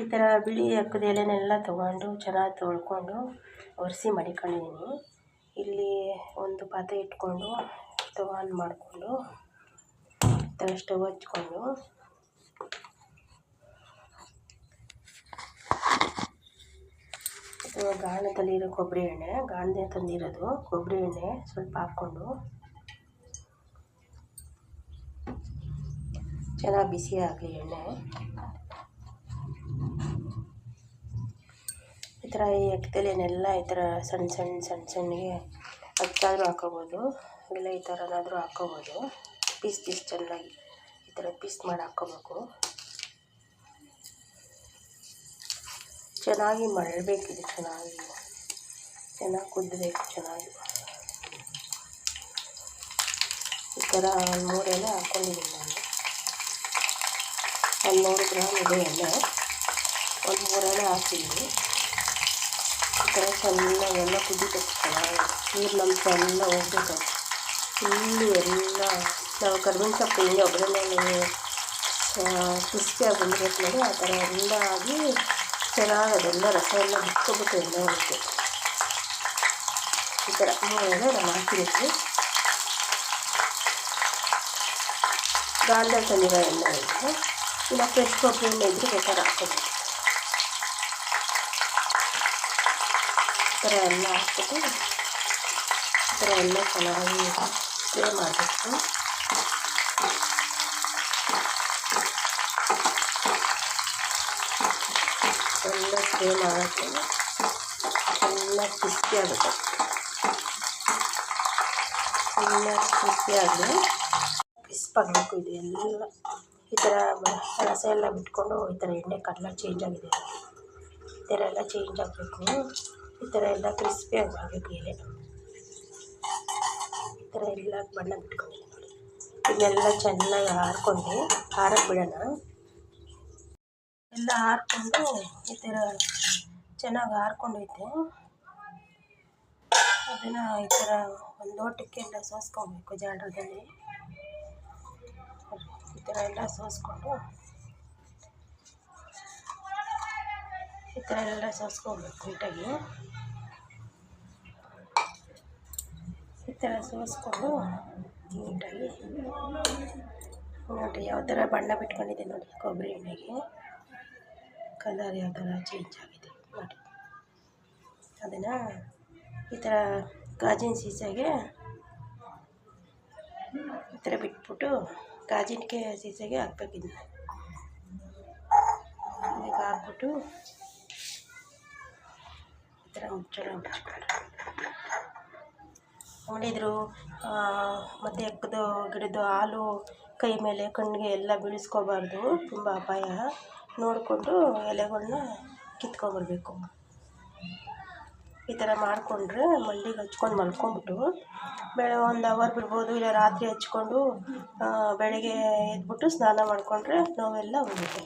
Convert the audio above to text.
ಈ ಥರ ಬಿಳಿ ಹಕ್ಕದ ಎಲೆನೆಲ್ಲ ತೊಗೊಂಡು ಚೆನ್ನಾಗಿ ತೊಳ್ಕೊಂಡು ಒರೆಸಿ ಮಡಿಕೊಂಡಿದ್ದೀನಿ ಇಲ್ಲಿ ಒಂದು ಪಾತ್ರೆ ಇಟ್ಕೊಂಡು ಸ್ಟವ್ ಆನ್ ಮಾಡಿಕೊಂಡು ಥರ ಸ್ಟವ್ ಹಚ್ಕೊಂಡು ಗಾಣದಲ್ಲಿರೋ ಕೊಬ್ಬರಿ ಎಣ್ಣೆ, ಗಾಣದೇ ತಂದಿರೋದು ಕೊಬ್ಬರಿ ಎಣ್ಣೆ ಸ್ವಲ್ಪ ಹಾಕ್ಕೊಂಡು ಚೆನ್ನಾಗಿ ಬಿಸಿ ಆಗಲಿ ಎಣ್ಣೆ. ಈ ಥರ ಈ ಎಕ್ತಲೆನೆಲ್ಲ ಈ ಥರ ಸಣ್ಣ ಸಣ್ಣ ಸಣ್ಣ ಸಣ್ಣಗೆ ಅಕ್ಕಾದರೂ ಹಾಕ್ಕೋಬೋದು ಇಲ್ಲ ಈ ಥರನಾದರೂ ಹಾಕ್ಕೋಬೋದು ಪೀಸ್ ಪೀಸ್ ಚೆನ್ನಾಗಿ ಈ ಥರ ಪೀಸ್ ಮಾಡಿ ಹಾಕ್ಕೋಬೇಕು ಚೆನ್ನಾಗಿ ಮಳಬೇಕು ಇದು ಚೆನ್ನಾಗಿ. ಚೆನ್ನಾಗಿ ಕುದ್ದಬೇಕು ಚೆನ್ನಾಗಿ. ಈ ಥರ ಮೂರೆಲ್ಲ ಹಾಕ್ಕೊಂಡಿದ್ದೀನಿ ನಾನು. ಒಂದು ನೂರು ಗ್ರಾಮ್ ಇದೆ ಎಲ್ಲ ಒಂದು ಮೂರೆಲ್ಲ ಹಾಕಿದ್ದೀನಿ. ಥರ ಚೆನ್ನಾಗೆಲ್ಲ ಎಲ್ಲ ಚೆನ್ನಾಗಿ ನೀರಿನ ಅಂಶ ಎಲ್ಲ ಹೋಗ್ಬೇಕು. ಫುಲ್ಲು ಎಲ್ಲ ನಾವು ಕರ್ಬೇವಿನ ಸೊಪ್ಪು ಹಿಂಗೆ ಮೇಲೆ ಕ್ರಿಸ್ಪಿಯಾಗಿ ಬಂದಿರುತ್ತೆ ನೋಡಿ ಆ ಥರ ಎಲ್ಲ ಆಗಿ ಚೆನ್ನಾಗಿ ಅದೆಲ್ಲ ರಸ ಎಲ್ಲ ಬಿಟ್ಕೊಬೇಕು ಎಣ್ಣೆ ಒಳಗೆ ಈ ಥರ ಮೂರು ಎಲೆ ನಾನು ಹಾಕಿದ್ದೀನಿ ಗಾಂಧಲ್ಲಿ ತಂದಿರೋ ಎಣ್ಣೆ ಇದೆ ಇಲ್ಲ ಫ್ರೆಶ್ ಕೊಬ್ಬರಿ ಎಣ್ಣೆ ಇದ್ದರೆ ಬೇಕಾದ್ರೆ ಹಾಕ್ಕೋಬೋದು ಥರ ಎಲ್ಲ ಹಾಕ್ಬಿಟ್ಟು ಈ ಥರ ಎಲ್ಲ ಚೆನ್ನಾಗಿ ಫ್ರೈ ಮಾಡಬೇಕು ಎಲ್ಲ ಫ್ರೈ ಮಾಡೋಕ್ಕೆ ಎಲ್ಲ ಕ್ರಿಸ್ಪಿ ಆಗುತ್ತೆ. ಎಲ್ಲ ಕ್ರಿಸ್ಪಿ ಆದರೆ ಕ್ರಿಸ್ಪಾಗಬೇಕು ಇದು ಎಲ್ಲ. ಈ ಥರ ರಸ ಎಲ್ಲ ಬಿಟ್ಕೊಂಡು ಈ ಥರ ಎಣ್ಣೆ ಕಲರ್ ಚೇಂಜ್ ಆಗಿದೆ. ಈ ಥರ ಎಲ್ಲ ಚೇಂಜ್ ಆಗಬೇಕು. ಈ ಥರ ಎಲ್ಲ ಕ್ರಿಸ್ಪಿಯಾಗಿ ಆಗಬೇಕು ಎಲೆ ಈ ಥರ ಎಲ್ಲ ಬಣ್ಣ ಬಿಟ್ಕೊಂಡು ಇದನ್ನೆಲ್ಲ ಚೆನ್ನಾಗಿ ಹಾರ್ಕೊಂಡು ಹಾರಕ್ಕೆ ಬಿಡೋಣ. ಎಲ್ಲ ಹಾರ್ಕೊಂಡು ಈ ಥರ ಚೆನ್ನಾಗಿ ಹಾರ್ಕೊಂಡೈತೆ ಅದನ್ನು ಈ ಥರ ಒಂದು ಓಟಕ್ಕೆ ಎಲ್ಲ ಸೋಸ್ಕೊಬೇಕು ಜಾಡ್ರದಲ್ಲಿ ಈ ಥರ ಎಲ್ಲ ಸೋಸ್ಕೊಂಡು ಈ ಥರ ಎಲ್ಲ ಸೋಸ್ಕೊಬೇಕು ನೀಟಾಗಿ. ಥರ ಸೋಸ್ಕೊಂಡು ನೀಟಾಗಿ ನೋಡಿ ಯಾವ ಥರ ಬಣ್ಣ ಬಿಟ್ಕೊಂಡಿದೆ ನೋಡಿ, ಕೊಬ್ಬರಿ ಎಣ್ಣೆಗೆ. ಕಲರ್ ಯಾವ ಥರ ಚೇಂಜ್ ಆಗಿದೆ ನೋಡಿ. ಅದನ್ನು ಈ ಥರ ಗಾಜಿನ ಸೀಸೆಗೆ ಈ ಥರ ಬಿಟ್ಬಿಟ್ಟು ಗಾಜಿನಕ್ಕೆ ಸೀಸೆಗೆ ಹಾಕ್ಬೇಕಿದ್ನ ಈಗ ಹಾಕ್ಬಿಟ್ಟು ಈ ಥರ ಮುಚ್ಚಳ ಮುಚ್ಚಿಬಿಟ್ಟು ನೋಡಿದ್ರು ಮತ್ತು ಎಕ್ಕದು ಗಿಡದ್ದು ಹಾಲು ಕೈ ಮೇಲೆ, ಕಣ್ಣಿಗೆ ಎಲ್ಲ ಬೀಳಿಸ್ಕೋಬಾರ್ದು. ತುಂಬ ಅಪಾಯ. ನೋಡಿಕೊಂಡು ಎಲೆಗಳನ್ನ ಕಿತ್ಕೊಂಡ್ಬರ್ಬೇಕು ಈ ಥರ ಮಾಡಿಕೊಂಡ್ರೆ ಮಂಡಿಗೆ ಹಚ್ಕೊಂಡು ಮಲ್ಕೊಂಡ್ಬಿಟ್ಟು ಬೆಳೆ ಒಂದು ಅವರ್ ಬಿಡ್ಬೋದು, ಇಲ್ಲ ರಾತ್ರಿ ಹಚ್ಕೊಂಡು ಬೆಳಗ್ಗೆ ಎದ್ಬಿಟ್ಟು ಸ್ನಾನ ಮಾಡಿಕೊಂಡ್ರೆ ನೋವೆಲ್ಲ ಹೋಗುತ್ತೆ.